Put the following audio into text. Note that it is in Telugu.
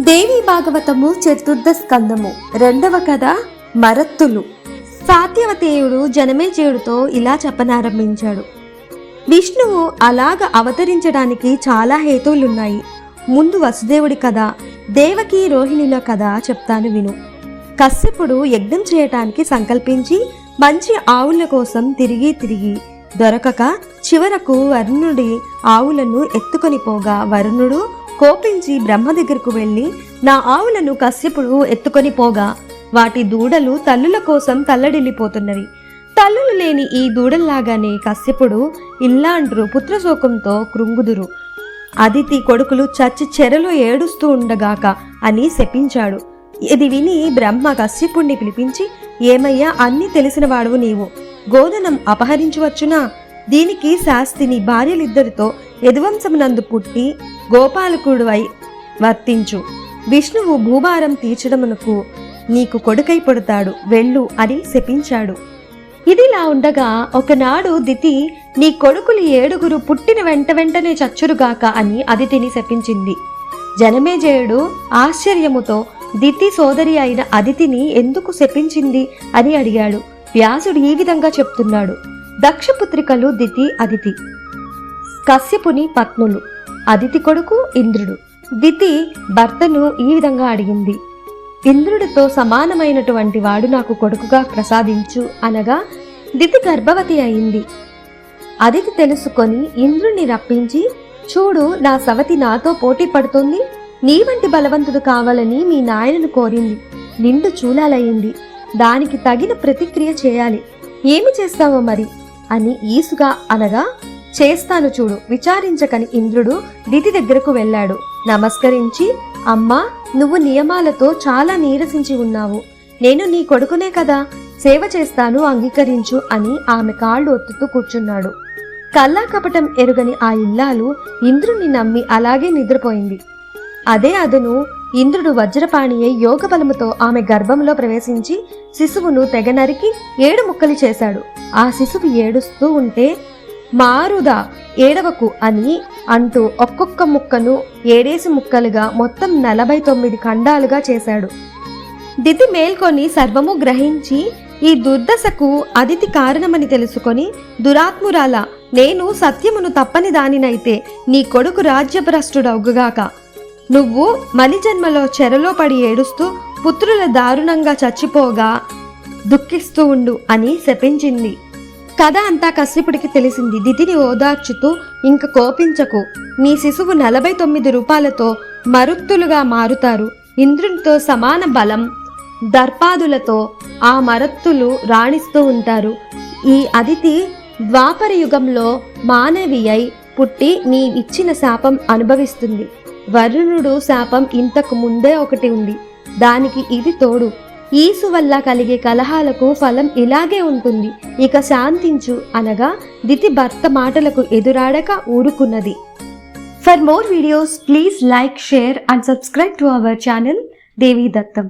దేవి భాగవతము చతుర్థ స్కందము. రెండవ కథ మరత్తులు. సాత్యవతేయుడు జనమేజయుడితో ఇలా చెప్పనారంభించాడు. విష్ణువు అలాగ అవతరించడానికి చాలా హేతువులున్నాయి. ముందు వసుదేవుడి కథ దేవకి రోహిణిల కథ చెప్తాను విను. కశ్యపుడు యజ్ఞం చేయటానికి సంకల్పించి మంచి ఆవుల కోసం తిరిగి తిరిగి దొరకక చివరకు వరుణుడి ఆవులను ఎత్తుకొని పోగా వరుణుడు కోపించి బ్రహ్మ దగ్గరకు వెళ్ళి నా ఆవులను కశ్యపుడు ఎత్తుకొని పోగా వాటి దూడలు తల్లుల కోసం తల్లడిల్లిపోతున్నవి. తల్లులు లేని ఈ దూడల్లాగానే కశ్యపుడు ఇల్లాండ్రు పుత్రశోకంతో కృంగుదురు. అదితి కొడుకులు చచ్చి చెరలో ఏడుస్తూ ఉండగాక అని శపించాడు. ఇది విని బ్రహ్మ కశ్యపుణ్ణి పిలిపించి ఏమయ్యా అన్నీ తెలిసినవాడువు నీవు. గోధనం అపహరించవచ్చునా? దీనికి శాస్తిని భార్యలిద్దరితో యదువంశమునందు పుట్టి గోపాలకుడువై వర్తించు. విష్ణువు భూభారం తీర్చడమునకు నీకు కొడుకై పుడతాడు వెళ్ళు అని శపించాడు. ఇదిలా ఉండగా ఒకనాడు దితి నీ కొడుకులు ఏడుగురు పుట్టిన వెంట వెంటనే చచ్చురుగాక అని అదితిని శపించింది. జనమేజయుడు ఆశ్చర్యముతో దితి సోదరి అయిన అదితిని ఎందుకు శపించింది అని అడిగాడు. వ్యాసుడు ఈ విధంగా చెప్తున్నాడు. దక్షపుత్రికలు దితి అదితి కశ్యపుని పత్నులు అదితి కొడుకు ఇంద్రుడు. దితి భర్తను ఈ విధంగా అడిగింది. ఇంద్రుడితో సమానమైనటువంటి వాడు నాకు కొడుకుగా ప్రసాదించు అనగా దితి గర్భవతి అయింది. అదితి తెలుసుకొని ఇంద్రుణ్ణి రప్పించి చూడు నా సవతి నాతో పోటీ పడుతుంది నీ వంటి బలవంతుడు కావాలని మీ నాయనను కోరింది. నిండు చూలాలయ్యింది దానికి తగిన ప్రతిక్రియ చేయాలి. ఏమి చేస్తావో మరి? అని ఈసుగా అనగా చేస్తాను చూడు. విచారించకని ఇంద్రుడు దితి దగ్గరకు వెళ్ళాడు. నమస్కరించి అమ్మా నువ్వు నియమాలతో చాలా నీరసించి ఉన్నావు. నేను నీ కొడుకునే కదా. సేవ చేస్తాను అంగీకరించు అని ఆమె కాళ్ళు ఒత్తుతూ కూర్చున్నాడు. కల్లా కపటం ఎరుగని ఆ ఇల్లాలు ఇంద్రుణ్ణి నమ్మి అలాగే నిద్రపోయింది. అదే అదును ఇంద్రుడు వజ్రపాణియే యోగ బలముతో ఆమె గర్భంలో ప్రవేశించి శిశువును తెగ నరికి ఏడు ముక్కలు చేశాడు. ఆ శిశువు ఏడుస్తూ ఉంటే మారుదా ఏడవకు అని అంటూ ఒక్కొక్క ముక్కను ఏడేసి ముక్కలుగా మొత్తం నలభై తొమ్మిది ఖండాలుగా చేశాడు. దితి మేల్కొని సర్వము గ్రహించి ఈ దుర్దశకు అదితి కారణమని తెలుసుకొని దురాత్మురాల నేను సత్యమును తప్పని దానినైతే నీ కొడుకు రాజ్యభ్రష్టుడవుగాక. నువ్వు మలిజన్మలో చెరలో పడి ఏడుస్తూ పుత్రుల దారుణంగా చచ్చిపోగా దుఃఖిస్తూ ఉండు అని శపించింది. కథ అంతా కశ్యపుడికి తెలిసింది. దితిని ఓదార్చుతూ ఇంక కోపించకు. నీ శిశువు నలభై తొమ్మిది రూపాలతో మరుత్తులుగా మారుతారు. ఇంద్రునితో సమాన బలం దర్పాదులతో ఆ మరత్తులు రాణిస్తూ ఉంటారు. ఈ అదితి ద్వాపర యుగంలో మానవి అయి పుట్టి నీ ఇచ్చిన శాపం అనుభవిస్తుంది. వరుణుడు శాపం ఇంతకు ముందే ఒకటి ఉంది. దానికి ఇది తోడు. ఈసు వల్ల కలిగే కలహాలకు ఫలం ఇలాగే ఉంటుంది. ఇక శాంతించు అనగా దితి భర్త మాటలకు ఎదురాడక ఊరుకున్నది. For more videos please like share and subscribe to our channel Devi Dattam